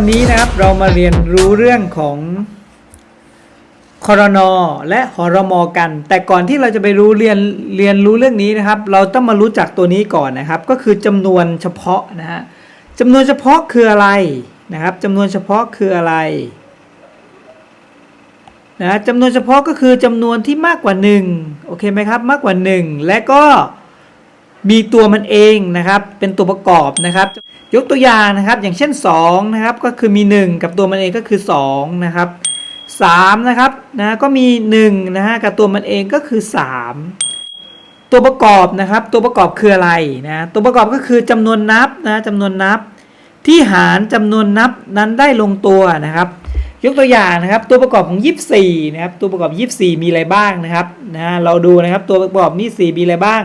วันนี้นะครับเรามาเรียนรู้เรื่องของคอรนอและหอรมอกัน แต่ก่อนที่เราจะไปรู้เรียนเรียนรู้เรื่องนี้นะครับ เราต้องมารู้จักตัวนี้ก่อนนะครับ ก็คือจำนวนเฉพาะนะฮะจำนวนเฉพาะคืออะไรนะครับจำนวนเฉพาะคืออะไรนะจำนวนเฉพาะก็คือจำนวนที่มากกว่า 1 โอเคไหมครับ มากกว่า 1 และก็ มีตัวมันเองนะครับ เป็นตัวประกอบนะครับ ยกตัวอย่างนะครับ อย่างเช่น2นะครับ ก็คือมี 1 กับตัวมันเองก็คือ2นะครับ3นะครับนะก็มี1นะฮะกับตัวมันเองก็คือ 3 ตัวประกอบนะครับ ตัวประกอบคืออะไรนะตัวประกอบก็คือจำนวนนับนะจำนวนนับ ที่หารจำนวนนับนั้นได้ลงตัวนะครับ ยกตัวอย่างนะครับ ตัวประกอบของ 24นะครับตัวประกอบ 24 มีอะไรบ้างนะครับนะเราดูนะครับตัวประกอบ24มีอะไรบ้าง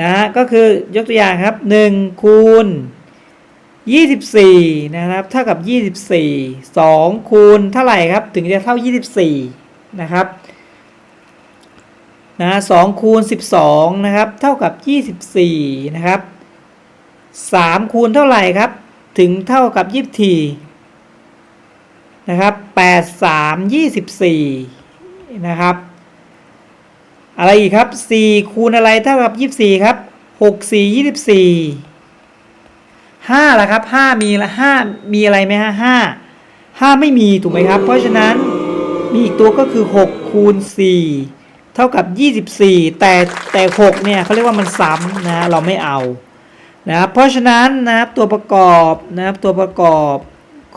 นะฮะก็คือยกตัวอย่างครับ 1 คูณ 24 นะครับเท่ากับ 24 2 คูณเท่าไหร่ครับ ถึงจะเท่า 24 นะครับนะ2คูณ 12 นะครับ เท่ากับ 24 นะครับ 3 คูณเท่าไหร่ครับ ถึงเท่ากับ 24 นะครับ 8 3 24 นะครับ อะไรอีกครับ 4 คูณอะไรเท่ากับ 24 ครับ 6 4 24 5ล่ะครับ5มีละ5มีอะไรไหมฮะ5 5 ไม่มีถูกไหมครับ เพราะฉะนั้นมีอีกตัวก็คือ 6 คูณ 4 เท่ากับ 24 แต่แต่ 6 เนี่ยเขาเรียกว่ามันซ้ำนะเราไม่เอานะครับเพราะฉะนั้นนะครับตัวประกอบนะครับตัวประกอบ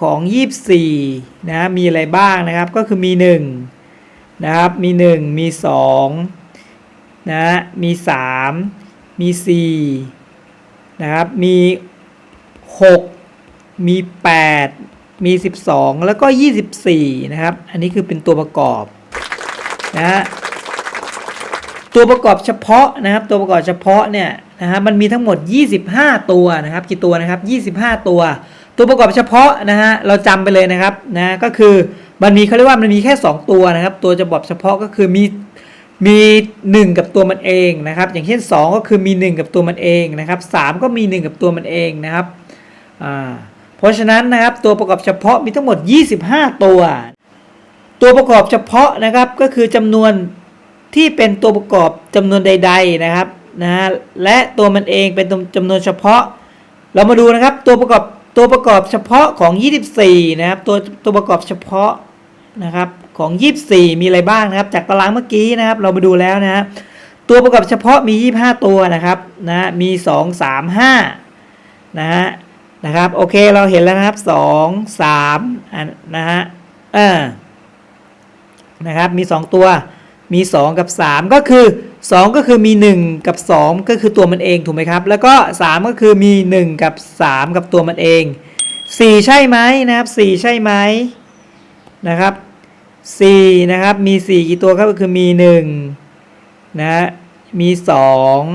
ของ 24นะมีอะไรบ้างนะครับก็คือมี 1 นะครับมี 1 มี 2 นะมี 3 มี 4 นะครับ มี 6 มี 8 มี 12 แล้วก็ 24 นะครับ อันนี้คือเป็นตัวประกอบนะฮะตัวประกอบเฉพาะนะครับ ตัวประกอบเฉพาะเนี่ยนะฮะมันมีทั้งหมด 25 ตัวนะครับ กี่ตัวนะครับ 25 ตัว ตัวประกอบเฉพาะนะฮะเราจำไปเลยนะครับนะก็คือมันมีเขาเรียกว่ามันมีแค่ 2 ตัวนะครับ ตัวจะบอกเฉพาะก็คือมี มี 1 กับตัวมันเองนะครับ อย่างเช่น 2 ก็คือมี 1 กับตัวมันเองนะครับ 3 ก็มี 1 กับตัวมันเองนะครับเพราะฉะนั้นนะครับตัวประกอบเฉพาะมีทั้งหมด 25 ตัว ตัวประกอบเฉพาะนะครับก็คือจำนวนที่เป็นตัวประกอบจำนวนใด ๆนะครับนะและตัวมันเองเป็นจำนวนเฉพาะ เรามาดูนะครับตัวประกอบตัวประกอบเฉพาะของ 24 นะครับตัวตัวประกอบเฉพาะนะครับ ของ 24 มีอะไรบ้างนะครับ จากตารางเมื่อกี้นะครับ เรามาดูแล้วนะฮะตัวประกอบเฉพาะมี 25 ตัวนะครับนะมี 2 3 5นะฮะนะครับโอเคเราเห็นแล้วนะครับ 2 3อันนะฮะเออนะครับมี 2 ตัวมี 2 กับ 3 ก็คือ 2 ก็คือมี 1 กับ 2 ก็คือตัวมันเองถูกไหมครับ แล้วก็ 3 ก็คือมี 1 กับ 3 กับตัวมันเอง 4 ใช่ไหมนะครับ 4 ใช่ไหมนะครับ 4 นะครับ มี 4 กี่ตัวครับก็คือมี 1 นะ มี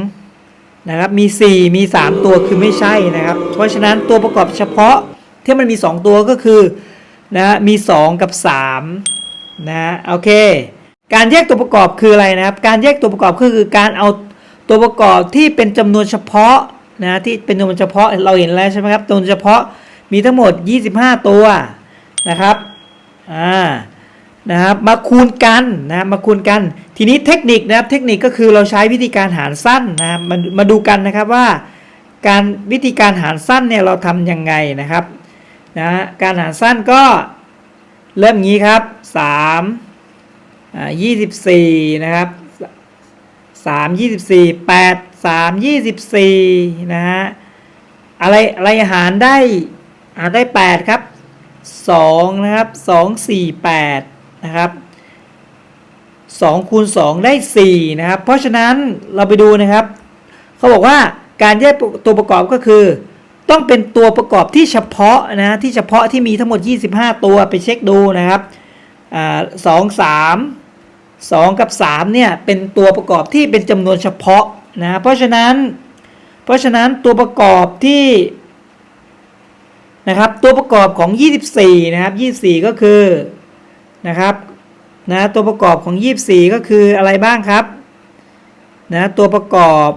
2 นะครับ มี 4 มี 3 ตัวคือไม่ใช่นะครับ เพราะฉะนั้นตัวประกอบเฉพาะที่มันมี 2 ตัวก็คือนะมี 2 กับ 3 นะโอเค การแยกตัวประกอบคืออะไรนะครับ การแยกตัวประกอบก็คือการเอาตัวประกอบที่เป็นจำนวนเฉพาะนะที่เป็นจำนวนเฉพาะเราเห็นแล้วใช่ไหมครับจำนวนเฉพาะมีทั้งหมด 25 ตัวนะครับอ่า นะครับมาคูณกันนะมาคูณกัน ทีนี้เทคนิคนะครับเทคนิคก็คือเราใช้วิธีการหารสั้นนะมามาดูกันนะครับว่า การวิธีการหารสั้นเนี่ยเราทำยังไงนะครับนะการหารสั้นก็เริ่มงี้ครับ3อ่ายี่สิบสี่นะครับสามยี่สิบสี่แปดสามยี่สิบสี่นะฮะอะไรอะไรหารได้หารได้แปดครับสองนะครับสองสี่แปด นะครับสองคูณสองได้สี่นะครับ เพราะฉะนั้นเราไปดูนะครับ เขาบอกว่าการแยกตัวประกอบก็คือ ต้องเป็นตัวประกอบที่เฉพาะนะที่เฉพาะที่มีทั้งหมด 25 ตัวไปเช็คดูนะครับสองสาม2กับ3เนี่ยเป็นตัวประกอบที่เป็นจำนวนเฉพาะนะเพราะฉะนั้น เพราะฉะนั้นตัวประกอบที่นะครับตัวประกอบของ 24 นะครับ 24 ก็คือ นะครับนะตัวประกอบของ 24 ก็คืออะไรบ้างครับนะตัวประกอบ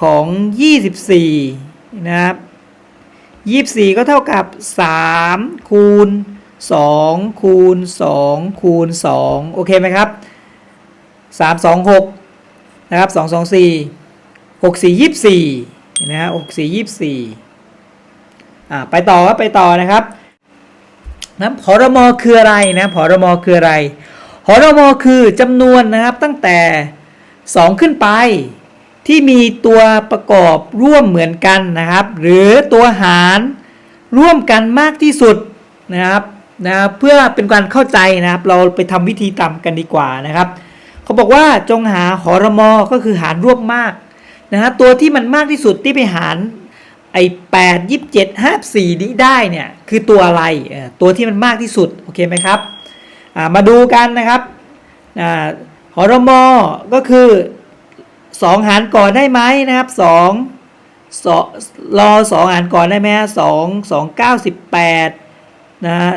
ของ 24 นะครับ24 ก็เท่ากับ 3 คูณ 2 คูณ 2 คูณ 2 โอเคไหมครับ 3 2 6 นะครับ 2 2 4 6 4 24 นะฮะ6 4 24 อ่า ไปต่อครับ ไปต่อนะครับ นะพรมคืออะไรนะพรมคืออะไรพรมคือจำนวนนะครับตั้งแต่ 2 ขึ้นไป ที่มีตัวประกอบร่วมเหมือนกันนะครับ หรือตัวหารร่วมกันมากที่สุดนะครับนะเพื่อเป็นการเข้าใจนะครับ เราไปทำวิธีตามกันดีกว่านะครับเขาบอกว่าจงหาหรมก็คือหารร่วมมากนะฮะตัวที่มันมากที่สุดที่ไปหาร ไอ้แปดยี่สิบเจ็ดห้าสี่นี้ได้เนี่ยคือตัวอะไรตัวที่มันมากที่สุดโอเคไหมครับมาดูกันนะครับอ่าหรมก็คือ2หารก่อนได้ไหมนะครับ2สองรอ2หารก่อนได้ไหมฮะสองสองเก้าสิบแปดนะฮะ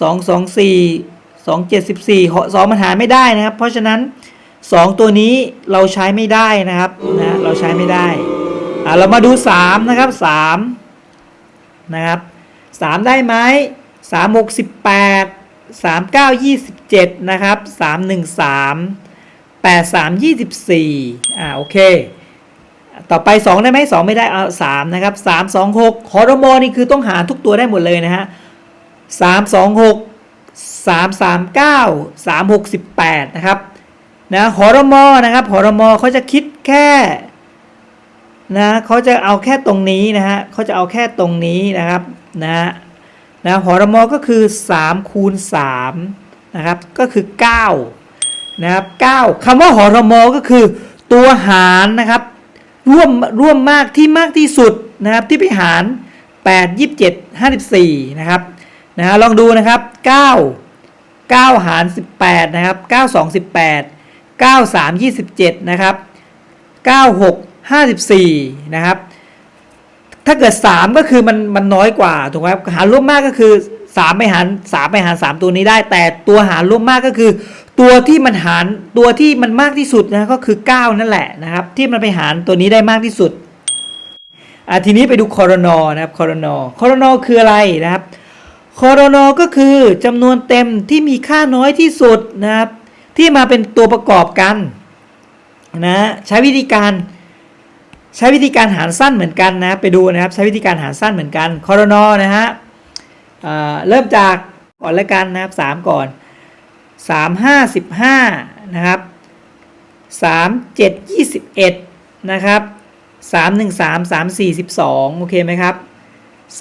สองสองสี่สองเจ็ดสิบสี่สองมันหารไม่ได้นะครับ เพราะฉะนั้น2ตัวนี้เราใช้ไม่ได้นะครับนะเราใช้ไม่ได้ อ่าเรามาดูสามนะครับสามนะครับสามได้ไหมสามหกสิบแปดสามเก้ายี่สิบเจ็ดนะครับสามหนึ่งสามแปดสามยี่สิบสี่อ่าโอเค ต่อไปสองได้ไหมสองไม่ได้เอาสามนะครับสามสองหกคอรมอนี่คือต้องหารทุกตัวได้หมดเลยนะฮะสามสองหกสามสามเก้าสามหกสิบแปดนะครับนะหอรมอนะครับหอรมอเขาจะคิดแค่ นะเขาจะเอาแค่ตรงนี้นะฮะเขาจะเอาแค่ตรงนี้นะครับนะนะหอรมอก็คือ3คูณ3นะครับก็คือ9นะครับ9คำว่าหอรมอก็คือตัวหารนะครับร่วมร่วมมากที่มากที่สุดนะครับที่ไปหาร 8 27 54นะครับนะฮะลองดูนะครับ 9 9 หาร 18นะครับ9 2 18 9 3 27นะครับ9 6 54 นะครับ ถ้าเกิด 3 ก็คือมันมันน้อยกว่าถูกไหมหารร่วมมากก็คือ 3 ไปหาร3ไปหาร 3 ตัวนี้ได้ แต่ตัวหารร่วมมากก็คือ ตัวที่มันหารตัวที่มันมากที่สุดนะก็คือ 9 นั่นแหละนะครับ ที่มันไปหารตัวนี้ได้มากที่สุดอะทีนี้ไปดูคอรนอนะครับคอรนอคอรนอคืออะไรนะครับคอรนอก็คือจำนวนเต็มที่มีค่าน้อยที่สุดนะครับที่มาเป็นตัวประกอบกันนะใช้วิธีการ ใช้วิธีการหารสั้นเหมือนกันนะไปดูนะครับใช้วิธีการหารสั้นเหมือนกันคอรนอนะฮะเเริ่มจากก่อนละกันนะครับสามก่อนสามห้าสิบห้านะครับสามเจ็ดยี่สิบเอ็ดนะครับสามหนึ่งสามสามสี่สิบสองโอเคไหมครับ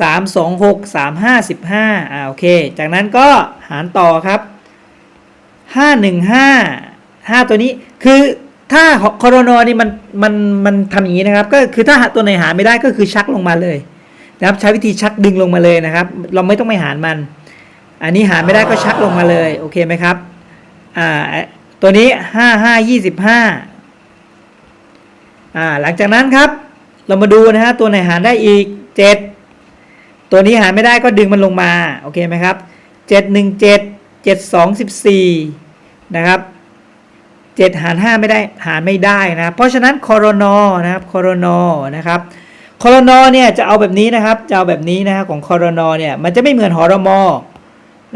สามสองหกสามห้าสิบห้าอ่าโอเค จากนั้นก็หารต่อครับห้าหนึ่งห้าห้าตัวนี้คือ ถ้าคอรนอนี่มันมันมันทำอย่างนี้นะครับ ก็คือถ้าหาตัวไหนหารไม่ได้ก็คือชักลงมาเลยนะครับ ใช้วิธีชักดึงลงมาเลยนะครับ เราไม่ต้องไปหารมัน อันนี้หารไม่ได้ก็ชักลงมาเลย โอเคไหมครับอ่าตัวนี้ห้าห้ายี่สิบห้าอ่าหลังจากนั้นครับ เรามาดูนะฮะตัวไหนหารได้อีกเจ็ดตัวนี้หารไม่ได้ก็ดึงมันลงมา โอเคไหมครับเจ็ดหนึ่งเจ็ดเจ็ดสองสิบสี่นะครับ เจ็ดหารห้าไม่ได้หารไม่ได้นะเพราะฉะนั้นคอรนอนะครับคอรนอนะครับคอรนอเนี่ยจะเอาแบบนี้นะครับจะเอาแบบนี้นะครับของคอรนอเนี่ยมันจะไม่เหมือนหอรมอ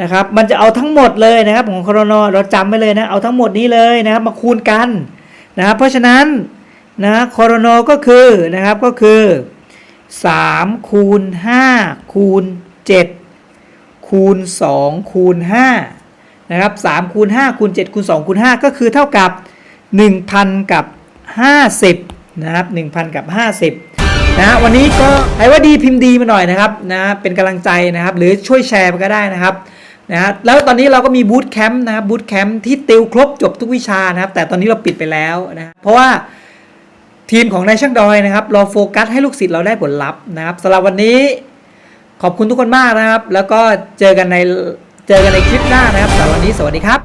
นะครับมันจะเอาทั้งหมดเลยนะครับของคอรนอเราจำไว้เลยนะเอาทั้งหมดนี้เลยนะครับมาคูณกันนะครับเพราะฉะนั้นนะคอรนอก็คือนะครับก็คือ3คูณ5คูณ7คูณ2คูณ5 นะครับ3คูณ5คูณ7คูณ2คูณ5ก็คือเท่ากับ 1,000 กับ 50 นะครับ 1,000 กับ 50นะฮะวันนี้ก็ใครว่าดีพิมพ์ดีมาหน่อยนะครับนะเป็นกำลังใจนะครับ หรือช่วยแชร์ก็ได้นะครับนะแล้วตอนนี้เราก็มีบูตแคมป์นะครับบูตแคมป์ที่ติวครบจบทุกวิชานะครับ แต่ตอนนี้เราปิดไปแล้วนะเพราะว่าทีมของนายช่างดอยนะครับเราโฟกัสให้ลูกศิษย์เราได้ผลลัพธ์นะครับสำหรับวันนี้ขอบคุณทุกคนมากนะครับ แล้วก็เจอกันใน เจอกันในคลิปหน้านะครับสำหรับวันนี้สวัสดีครับ